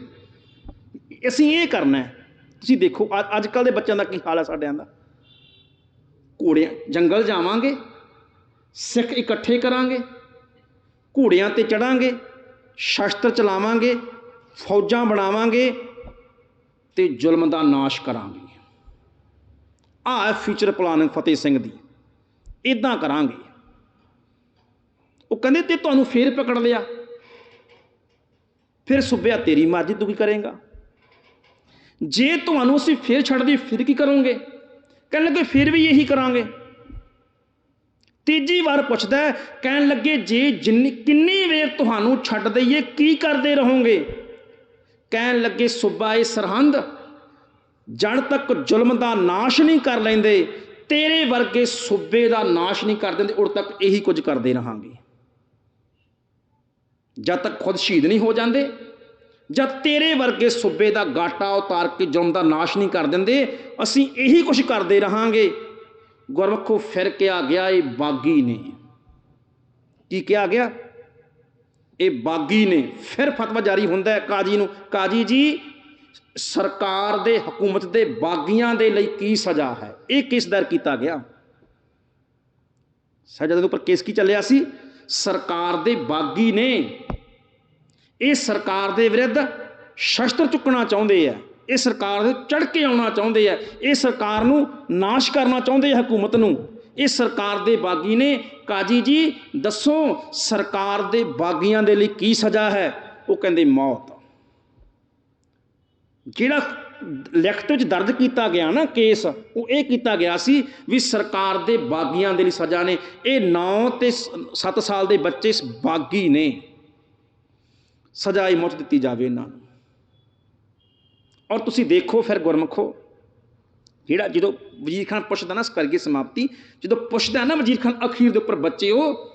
ਅਸੀਂ ਇਹ ਕਰਨਾ ਹੈ। ਤੁਸੀਂ ਦੇਖੋ, ਅ- ਅੱਜ ਕੱਲ ਦੇ ਬੱਚਿਆਂ ਦਾ ਕੀ ਹਾਲ ਹੈ ਸਾਡਿਆਂ ਦਾ? ਘੋੜਿਆਂ, ਜੰਗਲ ਜਾਵਾਂਗੇ। ਸਿੱਖ ਇਕੱਠੇ ਕਰਾਂਗੇ, ਘੋੜਿਆਂ ਤੇ ਚੜਾਂਗੇ, ਸ਼ਸਤਰ ਚਲਾਵਾਂਗੇ, ਫੌਜਾਂ ਬਣਾਵਾਂਗੇ ਤੇ ਜ਼ੁਲਮ ਦਾ ਨਾਸ਼ ਕਰਾਂਗੇ। ਆਹ ਫਿਊਚਰ ਪਲਾਨਿੰਗ ਫਤਿਹ ਸਿੰਘ ਦੀ। ਇਦਾਂ ਕਰਾਂਗੇ। ਉਹ ਕਹਿੰਦੇ ਤੇ ਤੁਹਾਨੂੰ ਫੇਰ ਪਕੜ ਲਿਆ। ਫਿਰ ਸੁਬਿਆ ਤੇਰੀ ਮਰਜ਼ੀ, ਤੂੰ ਕੀ ਕਰੇਂਗਾ? ਜੇ ਤੁਹਾਨੂੰ ਅਸੀਂ ਫੇਰ ਛੱਡ ਦਈਏ, ਫਿਰ ਕੀ ਕਰੋਗੇ? ਕਹਿਣ ਲੱਗੇ, ਫਿਰ ਵੀ ਇਹੀ ਕਰਾਂਗੇ। ਤੀਜੀ ਵਾਰ ਪੁੱਛਦਾ ਕਹਿਣ ਲੱਗੇ, ਜੇ ਜਿੰਨੀ, ਕਿੰਨੀ ਵੇਰ ਤੁਹਾਨੂੰ ਛੱਡ ਦਈਏ, ਕੀ ਕਰਦੇ ਰਹੋਗੇ? ਕਹਿਣ ਲੱਗੇ, ਸੁਬਾ ਇਹ ਸਰਹੰਦ ਜਦ ਤੱਕ ਜ਼ੁਲਮ ਦਾ ਨਾਸ਼ ਨਹੀਂ ਕਰ ਲੈਂਦੇ, ਤੇਰੇ ਵਰਗੇ ਸੂਬੇ ਦਾ ਨਾਸ਼ ਨਹੀਂ ਕਰ ਦਿੰਦੇ ਉਦ ਤੱਕ ਇਹੀ ਕੁਝ ਕਰਦੇ ਰਹਾਂਗੇ। ਜਦ ਤੱਕ ਖੁਦ ਸ਼ਹੀਦ ਨਹੀਂ ਹੋ ਜਾਂਦੇ, ਜਦ ਤੇਰੇ ਵਰਗੇ ਸੂਬੇ ਦਾ ਗਾਟਾ ਉਤਾਰ ਕੇ ਜ਼ੁਲਮ ਦਾ ਨਾਸ਼ ਨਹੀਂ ਕਰ ਦਿੰਦੇ, ਅਸੀਂ ਇਹੀ ਕੁਝ ਕਰਦੇ ਰਹਾਂਗੇ। ਗੁਰਮੁਖੋ ਫਿਰ ਕਿਹਾ ਗਿਆ, ਇਹ ਬਾਗੀ ਨੇ। ਕੀ ਕਿਹਾ ਗਿਆ? ਇਹ ਬਾਗੀ ਨੇ। ਫਿਰ ਫਤਵਾ ਜਾਰੀ ਹੁੰਦਾ ਹੈ ਕਾਜੀ ਨੂੰ। ਕਾਜੀ ਜੀ, ਸਰਕਾਰ ਦੇ ਹਕੂਮਤ ਦੇ ਬਾਗੀਆਂ ਦੇ ਲਈ ਕੀ ਸਜ਼ਾ ਹੈ? ਇਹ ਕਿਸ ਦਰ ਕੀਤਾ ਗਿਆ? ਸਜ਼ਾ ਦੇ ਉੱਪਰ ਕੇਸ ਕੀ ਚੱਲਿਆ ਸੀ? ਸਰਕਾਰ ਦੇ ਬਾਗੀ ਨੇ। ਇਹ ਸਰਕਾਰ ਦੇ ਵਿਰੁੱਧ ਸ਼ਸਤਰ ਚੁੱਕਣਾ ਚਾਹੁੰਦੇ ਆ। ਇਹ ਸਰਕਾਰ ਦੇ ਚੜ ਕੇ ਆਉਣਾ ਚਾਹੁੰਦੇ ਆ। ਇਹ ਸਰਕਾਰ ਨੂੰ ਨਾਸ਼ ਕਰਨਾ ਚਾਹੁੰਦੇ ਆ ਹਕੂਮਤ ਨੂੰ। ਇਹ ਸਰਕਾਰ ਦੇ ਬਾਗੀ ਨੇ। ਕਾਜੀ ਜੀ, ਦੱਸੋ ਸਰਕਾਰ ਦੇ ਬਾਗੀਆਂ ਦੇ ਲਈ ਕੀ ਸਜ਼ਾ ਹੈ? ਉਹ ਕਹਿੰਦੇ ਮੌਤ। ਜਿਹੜਾ ਲਿਖਤ ਵਿੱਚ ਦਰਜ ਕੀਤਾ ਗਿਆ ਨਾ ਕੇਸ, ਉਹ ਇਹ ਕੀਤਾ ਗਿਆ ਸੀ ਵੀ ਸਰਕਾਰ ਦੇ ਬਾਗੀਆਂ ਦੇ ਲਈ ਸਜ਼ਾ ਨੇ। ਇਹ 9 ਤੇ 7 ਸਾਲ ਦੇ ਬੱਚੇ ਬਾਗੀ ਨੇ। ਸਜ਼ਾ ਹੀ ਮੌਤ ਦਿੱਤੀ ਜਾਵੇ ਇਹਨਾਂ ਨੂੰ। ਔਰ ਤੁਸੀਂ ਦੇਖੋ, ਫਿਰ ਗੁਰਮਖੋ, ਜਿਹੜਾ ਜਦੋਂ ਵਜ਼ੀਰ ਖਾਨ ਪੁੱਛਦਾ ਨਾ ਕਰਕੇ ਸਮਾਪਤੀ, ਜਦੋਂ ਪੁੱਛਦਾ ਨਾ ਵਜ਼ੀਰ ਖਾਨ ਅਖੀਰ ਦੇ ਉੱਪਰ ਬੱਚੇ ਉਹ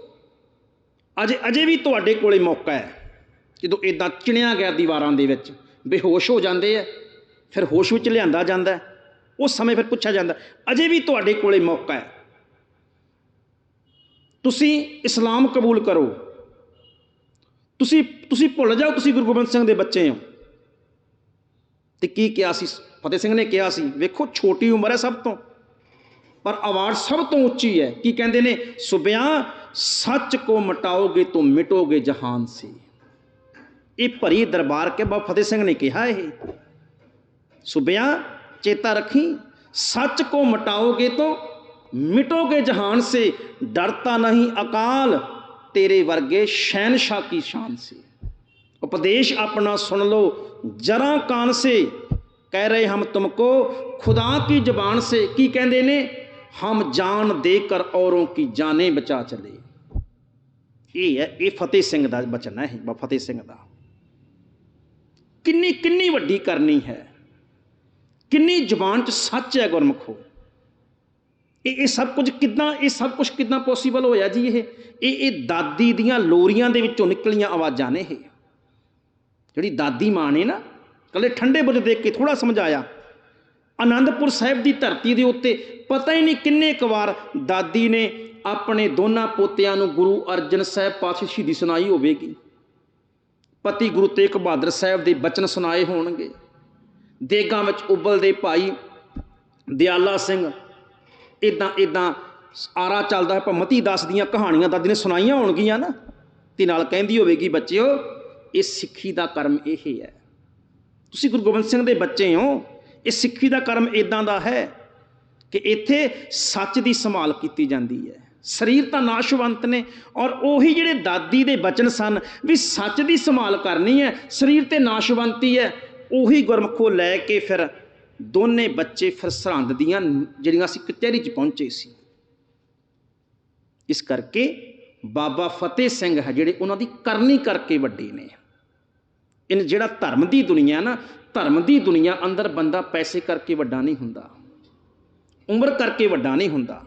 ਅਜੇ ਅਜੇ ਵੀ ਤੁਹਾਡੇ ਕੋਲੇ ਮੌਕਾ ਹੈ। ਜਦੋਂ ਇਦਾਂ ਚਿਣਿਆ ਗਿਆ ਦੀਵਾਰਾਂ ਦੇ ਵਿੱਚ, ਬੇਹੋਸ਼ ਹੋ ਜਾਂਦੇ ਆ, ਫਿਰ ਹੋਸ਼ ਵਿੱਚ ਲਿਆਂਦਾ ਜਾਂਦਾ ਉਸ ਸਮੇਂ ਫਿਰ ਪੁੱਛਿਆ ਜਾਂਦਾ, ਅਜੇ ਵੀ ਤੁਹਾਡੇ ਕੋਲੇ ਮੌਕਾ ਹੈ। ਤੁਸੀਂ ਇਸਲਾਮ ਕਬੂਲ ਕਰੋ। ਤੁਸੀਂ ਤੁਸੀਂ ਭੁੱਲ ਜਾਓ, ਤੁਸੀਂ ਗੁਰੂ ਗੋਬਿੰਦ ਸਿੰਘ ਦੇ ਬੱਚੇ ਹੋ। ਤੇ ਕੀ ਕਿਹਾ ਸੀ? ਫਤਿਹ ਸਿੰਘ ਨੇ ਕਿਹਾ ਸੀ, ਵੇਖੋ, ਛੋਟੀ ਉਮਰ ਹੈ ਸਭ ਤੋਂ, ਪਰ ਆਵਾਜ਼ ਸਭ ਤੋਂ ਉੱਚੀ ਹੈ। ਕੀ ਕਹਿੰਦੇ ਨੇ? ਸੁਬਿਆ ਸੱਚ ਕੋ ਮਟਾਓਗੇ ਤੋਂ ਮਿਟੋਗੇ ਜਹਾਨ ਸੇ। ਇਹ ਭਰੀ ਦਰਬਾਰ ਕੇ ਬਾਬਾ ਫਤਿਹ ਸਿੰਘ ਨੇ ਕਿਹਾ ਇਹ। ਸੁਬਿਆ ਚੇਤਾ ਰੱਖੀ, ਸੱਚ ਕੋ ਮਟਾਓਗੇ ਤੋਂ ਮਿਟੋਗੇ ਜਹਾਨ ਸੇ, ਡਰਤਾ ਨਹੀਂ ਅਕਾਲ, ਤੇਰੇ ਵਰਗੇ ਸ਼ਹਿਨशाह ਕੀ ਸ਼ਾਨ ਸੇ। उपदेश अपना सुन लो जरा कान से कह रहे हम तुमको खुदा की जबान से की कहते ने हम जान देकर औरों की जानें बचा चले ਇਹ ਹੈ ਇਹ ਫਤਿਹ ਸਿੰਘ ਦਾ ਬਚਨ ਹੈ ਇਹ ਬਾ ਫਤਿਹ ਸਿੰਘ ਦਾ ਕਿੰਨੀ ਕਿੰਨੀ ਵੱਡੀ ਕਰਨੀ ਹੈ ਕਿੰਨੀ ਜ਼ੁਬਾਨ 'ਚ ਸੱਚ ਹੈ ਗੁਰਮਖੋ ਇਹ ਇਹ ਸਭ ਕੁਝ ਕਿਦਾਂ ਇਹ ਸਭ ਕੁਝ ਕਿਦਾਂ ਪੋਸੀਬਲ ਹੋਇਆ ਜੀ ਇਹ ਇਹ ਇਹ ਦਾਦੀ ਦੀਆਂ ਲੋਰੀਆਂ ਦੇ ਵਿੱਚੋਂ ਨਿਕਲੀਆਂ ਆਵਾਜ਼ਾਂ ਨੇ ਇਹ ਜਿਹੜੀ ਦਾਦੀ ਮਾਂ ਨੇ ਨਾ ਕੱਲੇ ਠੰਡੇ ਬੁੱਝ ਦੇਖ ਕੇ ਥੋੜਾ ਸਮਝਾਇਆ। ਆਨੰਦਪੁਰ ਸਾਹਿਬ ਦੀ ਧਰਤੀ ਦੇ ਉੱਤੇ ਪਤਾ ਹੀ ਨਹੀਂ ਕਿੰਨੇ ਕੁ ਵਾਰ ਦਾਦੀ ਨੇ ਆਪਣੇ ਦੋਨਾਂ ਪੋਤਿਆਂ ਨੂੰ ਗੁਰੂ ਅਰਜਨ ਸਾਹਿਬ ਪਾਤਸ਼ਾਹ ਸ਼ਹੀਦੀ ਸੁਣਾਈ ਹੋਵੇਗੀ। ਪਤੀ ਗੁਰੂ ਤੇਗ ਬਹਾਦਰ ਸਾਹਿਬ ਦੇ ਬਚਨ ਸੁਣਾਏ ਹੋਣਗੇ। ਦੇਗਾਂ ਵਿੱਚ ਉਬਲਦੇ ਭਾਈ ਦਿਆਲਾ ਸਿੰਘ ਇਦਾਂ ਇਦਾਂ ਆਰਾ ਚੱਲਦਾ ਹੈ ਮਤੀ ਦਾਸ ਦੀਆਂ ਕਹਾਣੀਆਂ ਦਾਦੀ ਨੇ ਸੁਣਾਈਆਂ ਹੋਣਗੀਆਂ ਨਾ। ਤੇ ਨਾਲ ਕਹਿੰਦੀ ਹੋਵੇਗੀ, ਬੱਚਿਓ ਇਹ ਸਿੱਖੀ ਦਾ ਕਰਮ ਇਹ ਹੈ ਤੁਸੀਂ ਗੁਰੂ ਗੋਬਿੰਦ ਸਿੰਘ ਦੇ ਬੱਚੇ ਹੋ, ਇਹ ਸਿੱਖੀ ਦਾ ਕਰਮ ਇਦਾਂ ਦਾ ਹੈ ਕਿ ਇੱਥੇ ਸੱਚ ਦੀ ਸੰਭਾਲ ਕੀਤੀ ਜਾਂਦੀ ਹੈ। ਸਰੀਰ ਤਾਂ ਨਾਸ਼ਵੰਤ ਨੇ ਔਰ ਉਹੀ ਜਿਹੜੇ ਦਾਦੀ ਦੇ ਬਚਨ ਸਨ ਵੀ ਸੱਚ ਦੀ ਸੰਭਾਲ ਕਰਨੀ ਹੈ, ਸਰੀਰ ਤੇ ਨਾਸ਼ਵੰਤੀ ਹੈ, ਉਹੀ ਗੁਰਮਖੋ ਲੈ ਕੇ ਫਿਰ ਦੋਨੇ ਬੱਚੇ ਫਿਰ ਸਰਹੰਦ ਦੀਆਂ ਜਿਹੜੀਆਂ ਸੀ ਕਚਹਿਰੀ 'ਚ ਪਹੁੰਚੇ ਸੀ। ਇਸ ਕਰਕੇ ਬਾਬਾ ਫਤਿਹ ਸਿੰਘ ਹੈ ਜਿਹੜੇ ਉਹਨਾਂ ਦੀ ਕਰਨੀ ਕਰਕੇ ਵੱਡੇ ਨੇ। ਇਹ ਜਿਹੜਾ ਧਰਮ ਦੀ ਦੁਨੀਆ ਨਾ, ਧਰਮ ਦੀ ਦੁਨੀਆ ਅੰਦਰ ਬੰਦਾ ਪੈਸੇ ਕਰਕੇ ਵੱਡਾ ਨਹੀਂ ਹੁੰਦਾ, ਉਮਰ ਕਰਕੇ ਵੱਡਾ ਨਹੀਂ ਹੁੰਦਾ।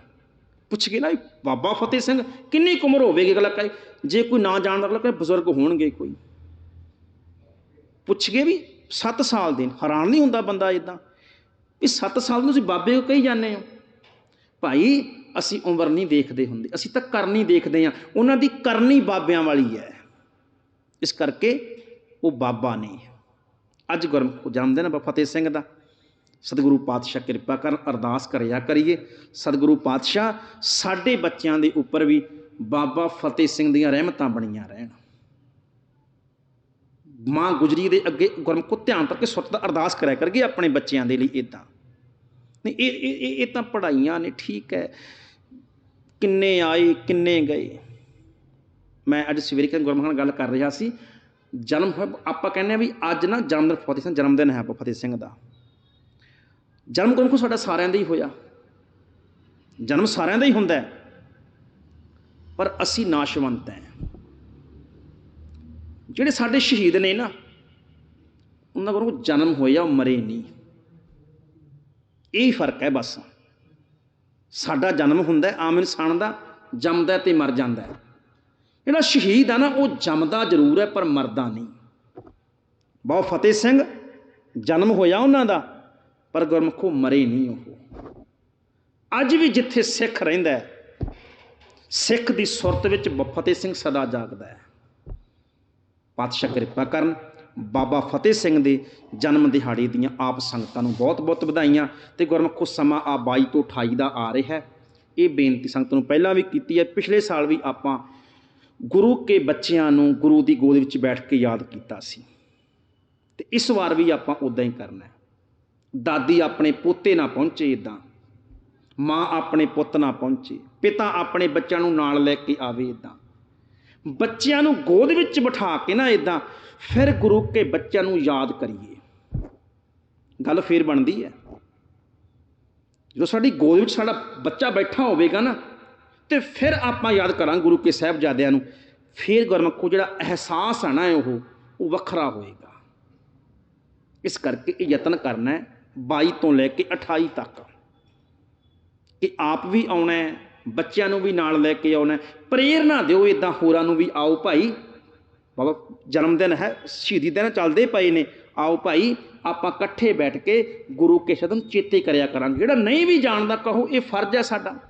ਪੁੱਛ ਕੇ ਨਾ ਵੀ ਬਾਬਾ ਫਤਿਹ ਸਿੰਘ ਕਿੰਨੀ ਕੁ ਉਮਰ ਹੋਵੇਗੀ? ਅਗਲਾ ਕਹੇ, ਜੇ ਕੋਈ ਨਾ ਜਾਣਦਾ, ਅਗਲਾ ਕਹੇ ਬਜ਼ੁਰਗ ਹੋਣਗੇ ਕੋਈ। ਪੁੱਛ ਕੇ ਵੀ 7 ਸਾਲ ਦੇ ਹੈਰਾਨ ਨਹੀਂ ਹੁੰਦਾ ਬੰਦਾ ਇਦਾਂ ਵੀ 7 ਸਾਲ ਨੂੰ ਤੁਸੀਂ ਬਾਬੇ ਕੋ ਕਹੀ ਜਾਂਦੇ ਹੋ? ਭਾਈ, ਅਸੀਂ ਉਮਰ ਨਹੀਂ ਦੇਖਦੇ ਹੁੰਦੇ, ਅਸੀਂ ਤਾਂ ਕਰਨੀ ਦੇਖਦੇ ਆ ਉਹਨਾਂ ਦੀ ਕਰਨੀ ਬਾਬਿਆਂ ਵਾਲੀ ਹੈ। ਇਸ ਕਰਕੇ ਉਹ ਬਾਬਾ ਨੇ ਅੱਜ ਗੁਰਮੁਖ ਜਨਮ ਦਿਨ ਬਾਬਾ ਫਤਿਹ ਸਿੰਘ ਦਾ। ਸਤਿਗੁਰੂ ਪਾਤਸ਼ਾਹ ਕਿਰਪਾ ਕਰਨ, ਅਰਦਾਸ ਕਰਿਆ ਕਰੀਏ। ਸਤਿਗੁਰੂ ਪਾਤਸ਼ਾਹ, ਸਾਡੇ ਬੱਚਿਆਂ ਦੇ ਉੱਪਰ ਵੀ ਬਾਬਾ ਫਤਿਹ ਸਿੰਘ ਦੀਆਂ ਰਹਿਮਤਾਂ ਬਣੀਆਂ ਰਹਿਣ। ਮਾਂ ਗੁਜਰੀ ਦੇ ਅੱਗੇ ਗੁਰਮੁਖੋ ਧਿਆਨ ਕਰਕੇ ਸੁਰਤ ਦਾ ਅਰਦਾਸ ਕਰਿਆ ਕਰਗੇ ਆਪਣੇ ਬੱਚਿਆਂ ਦੇ ਲਈ ਇਦਾਂ ਨਹੀਂ, ਇਹ ਇਹ, ਇਹ- ਤਾਂ ਪੜ੍ਹਾਈਆਂ ਨੇ, ਠੀਕ ਹੈ। ਕਿੰਨੇ ਆਏ, ਕਿੰਨੇ ਗਏ। ਮੈਂ ਅੱਜ ਸਵੇਰੇ ਕਿਨ ਗੁਰਮੁਖ ਨਾਲ ਗੱਲ ਕਰ ਰਿਹਾ ਸੀ। ਜਨਮ ਹੋਇਆ- ਆਪਾਂ ਕਹਿੰਦੇ ਆ ਵੀ ਅੱਜ ਨਾ ਜਨਮ ਦਿਨ ਫਤਿਹ ਸਿੰਘ ਜਨਮ ਦਿਨ ਹੈ ਆਪਾਂ ਫਤਿਹ ਸਿੰਘ ਦਾ। ਜਨਮ ਗੁਰਮੁਖ ਸਾਡਾ ਸਾਰਿਆਂ ਦਾ ਹੀ ਹੋਇਆ। ਜਨਮ ਸਾਰਿਆਂ ਦਾ ਹੀ ਹੁੰਦਾ ਪਰ ਅਸੀਂ ਨਾਸ਼ਵੰਤ ਹੈ। ਜਿਹੜੇ ਸਾਡੇ ਸ਼ਹੀਦ ਨੇ ਨਾ, ਉਹਨਾਂ ਕੋਲ ਜਨਮ ਹੋਇਆ, ਉਹ ਮਰੇ ਨਹੀਂ। ਇਹ ਫ਼ਰਕ ਹੈ ਬਸ। ਸਾਡਾ ਜਨਮ ਹੁੰਦਾ ਆਮ ਇਨਸਾਨ ਦਾ ਜੰਮਦਾ ਹੈ ਤੇ ਮਰ ਜਾਂਦਾ ਹੈ। ਜਿਹੜਾ ਸ਼ਹੀਦ ਆ ਨਾ ਉਹ ਜੰਮਦਾ ਜ਼ਰੂਰ ਹੈ, ਪਰ ਮਰਦਾ ਨਹੀਂ। ਬਹੁਤ ਫਤਿਹ ਸਿੰਘ, ਜਨਮ ਹੋਇਆ ਉਹਨਾਂ ਦਾ, ਪਰ ਗੁਰਮੁਖੋ ਮਰੇ ਨਹੀਂ ਉਹ। ਅੱਜ ਵੀ ਜਿੱਥੇ ਸਿੱਖ ਰਹਿੰਦਾ ਹੈ, ਸਿੱਖ ਦੀ ਸੁਰਤ ਵਿੱਚ ਬ- ਫਤਿਹ ਸਿੰਘ ਸਦਾ ਜਾਗਦਾ ਹੈ। ਪਾਤਸ਼ਾਹ ਕਿਰਪਾ ਕਰਨ, ਬਾਬਾ ਫਤਿਹ ਸਿੰਘ ਦੇ ਜਨਮ ਦਿਹਾੜੇ ਦੀਆਂ ਆਪ ਸੰਗਤਾਂ ਨੂੰ ਬਹੁਤ-ਬਹੁਤ ਵਧਾਈਆਂ ਤੇ ਗੁਰਮੁਖੋ ਸਮਾਂ ਆ 22 ਤੋਂ 28 ਦਾ ਆ ਰਿਹਾ ਹੈ। ਇਹ ਬੇਨਤੀ ਸੰਗਤ ਨੂੰ ਪਹਿਲਾਂ ਵੀ ਕੀਤੀ ਹੈ, ਪਿਛਲੇ ਸਾਲ ਵੀ ਆਪਾਂ ਗੁਰੂ ਕੇ ਬੱਚਿਆਂ ਨੂੰ ਗੁਰੂ ਦੀ ਗੋਦ ਵਿੱਚ ਬੈਠ ਕੇ ਯਾਦ ਕੀਤਾ ਸੀ। ਅਤੇ ਇਸ ਵਾਰ ਵੀ ਆਪਾਂ ਉੱਦਾਂ ਹੀ ਕਰਨਾ ਦਾਦੀ ਆਪਣੇ ਪੋਤੇ ਨਾ ਪਹੁੰਚੇ ਇਦਾਂ ਮਾਂ ਆਪਣੇ ਪੁੱਤ ਨਾ ਪਹੁੰਚੇ। ਪਿਤਾ ਆਪਣੇ ਬੱਚਿਆਂ ਨੂੰ ਨਾਲ ਲੈ ਕੇ ਆਵੇ ਇਦਾਂ ਬੱਚਿਆਂ ਨੂੰ ਗੋਦ ਵਿੱਚ ਬਿਠਾ ਕੇ ਨਾ ਇਦਾਂ ਫਿਰ ਗੁਰੂ ਕੇ ਬੱਚਿਆਂ ਨੂੰ ਯਾਦ ਕਰੀਏ। ਗੱਲ ਫੇਰ ਬਣਦੀ ਹੈ। ਜਦੋਂ ਸਾਡੀ ਗੋਦ ਵਿੱਚ ਸਾਡਾ ਬੱਚਾ ਬੈਠਾ ਹੋਵੇਗਾ ਨਾ ਤੇ ਫਿਰ ਆਪਾਂ ਯਾਦ ਕਰਾਂਗੇ ਗੁਰੂ ਕੇ ਸਾਹਿਬਜ਼ਾਦਿਆਂ ਨੂੰ। ਫਿਰ ਗੁਰਮਖੋ ਜਿਹੜਾ ਅਹਿਸਾਸ ਆਣਾ ਹੈ ਉਹ ਉਹ ਵੱਖਰਾ ਹੋਏਗਾ। ਇਸ ਕਰਕੇ ਇਹ ਯਤਨ ਕਰਨਾ ਹੈ 22 ਤੋਂ ਲੈ ਕੇ 28 ਤੱਕ। ਕਿ ਆਪ ਵੀ ਆਉਣਾ ਹੈ, ਬੱਚਿਆਂ ਨੂੰ ਵੀ ਨਾਲ ਲੈ ਕੇ ਆਉਣਾ ਹੈ। ਪ੍ਰੇਰਨਾ ਦਿਓ ਇਦਾਂ ਹੋਰਾਂ ਨੂੰ ਵੀ, ਆਓ ਭਾਈ, ਬਾਬਾ ਜਨਮ ਦਿਨ ਹੈ, ਸ਼ਹੀਦੀ ਦਿਨ ਚੱਲਦੇ ਪਏ ਨੇ। ਆਓ ਭਾਈ, ਆਪਾਂ ਇਕੱਠੇ ਬੈਠ ਕੇ ਗੁਰੂ ਕੇ ਸ਼ਬਦ ਚੇਤੇ ਕਰਿਆ ਕਰਾਂਗੇ। ਜਿਹੜਾ ਨਹੀਂ ਵੀ ਜਾਣਦਾ ਕਹੋ, ਇਹ ਫਰਜ਼ ਹੈ ਸਾਡਾ।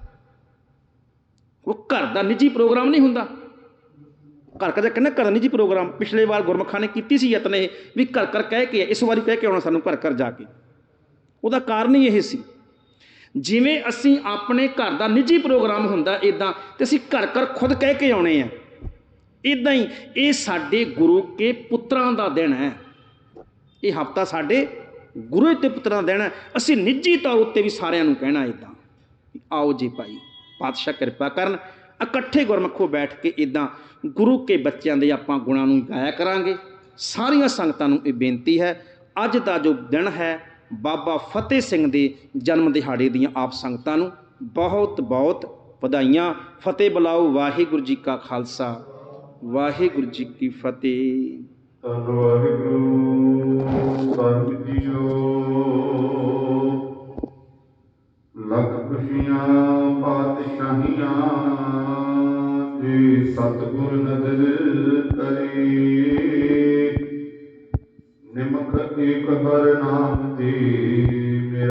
ਉਹ ਘਰ ਦਾ ਨਿੱਜੀ ਪ੍ਰੋਗਰਾਮ ਨਹੀਂ ਹੁੰਦਾ। ਘਰ ਕਦੇ ਕਹਿੰਦਾ ਘਰ ਦਾ ਨਿੱਜੀ ਪ੍ਰੋਗਰਾਮ ਪਿਛਲੇ ਵਾਰ ਗੁਰਮਖਾਂ ਨੇ ਕੀਤੀ ਸੀ ਯਤਨ ਇਹ ਵੀ ਘਰ ਘਰ ਕਹਿ ਕੇ ਇਸ ਵਾਰੀ ਕਹਿ ਕੇ ਆਉਣਾ ਸਾਨੂੰ ਘਰ ਘਰ ਜਾ ਕੇ। ਉਹਦਾ ਕਾਰਨ ਹੀ ਇਹ ਸੀ। ਜਿਵੇਂ ਅਸੀਂ ਆਪਣੇ ਘਰ ਦਾ ਨਿੱਜੀ ਪ੍ਰੋਗਰਾਮ ਹੁੰਦਾ ਇਦਾਂ ਤੇ ਅਸੀਂ ਘਰ ਘਰ ਖੁਦ ਕਹਿ ਕੇ ਆਉਣੇ ਆ। ਇਦਾਂ ਹੀ ਇਹ ਸਾਡੇ ਗੁਰੂ ਕੇ ਪੁੱਤਰਾਂ ਦਾ ਦਿਨ ਹੈ। ਇਹ ਹਫਤਾ ਸਾਡੇ ਗੁਰੂ ਤੇ ਪੁੱਤਰਾਂ ਦਾ ਦਿਨ ਹੈ। ਅਸੀਂ ਨਿੱਜੀ ਤੌਰ ਉੱਤੇ ਵੀ ਸਾਰਿਆਂ ਨੂੰ ਕਹਿਣਾ ਇਦਾਂ ਆਓ ਜੀ ਭਾਈ। ਪਾਤਸ਼ਾਹ ਕਿਰਪਾ ਕਰਨ, ਇਕੱਠੇ ਗੁਰਮਖੋ ਬੈਠ ਕੇ ਇਦਾਂ ਗੁਰੂ ਕੇ ਬੱਚਿਆਂ ਦੇ ਆਪਾਂ ਗੁਣਾਂ ਨੂੰ ਗਾਇਆ ਕਰਾਂਗੇ। ਸਾਰੀਆਂ ਸੰਗਤਾਂ ਨੂੰ ਇਹ ਬੇਨਤੀ ਹੈ, ਅੱਜ ਦਾ ਜੋ ਦਿਨ ਹੈ, ਬਾਬਾ ਫਤਿਹ ਸਿੰਘ ਦੇ ਜਨਮ ਦਿਹਾੜੇ ਦੀਆਂ ਆਪ ਸੰਗਤਾਂ ਨੂੰ ਬਹੁਤ ਬਹੁਤ ਵਧਾਈਆਂ। ਫਤਿਹ ਬੁਲਾਓ, ਵਾਹਿਗੁਰੂ ਜੀ ਕਾ ਖਾਲਸਾ, ਵਾਹਿਗੁਰੂ ਜੀ ਕੀ ਫਤਿਹ। ਧੰਨ ਵਾਹਿਗੁਰੂ ਸਾਹਿਬ ਜੀਓ ਲੱਖ ਖੁਸ਼ੀਆਂ ਪਾਤਸ਼ਾਹੀਆਂ ਜੀ ਸਤਿਗੁਰ ਨਦਰ ਕਰੇ ਨਿਮਖ ਏਕ ਹਰ ਨਾਮ ਤੇ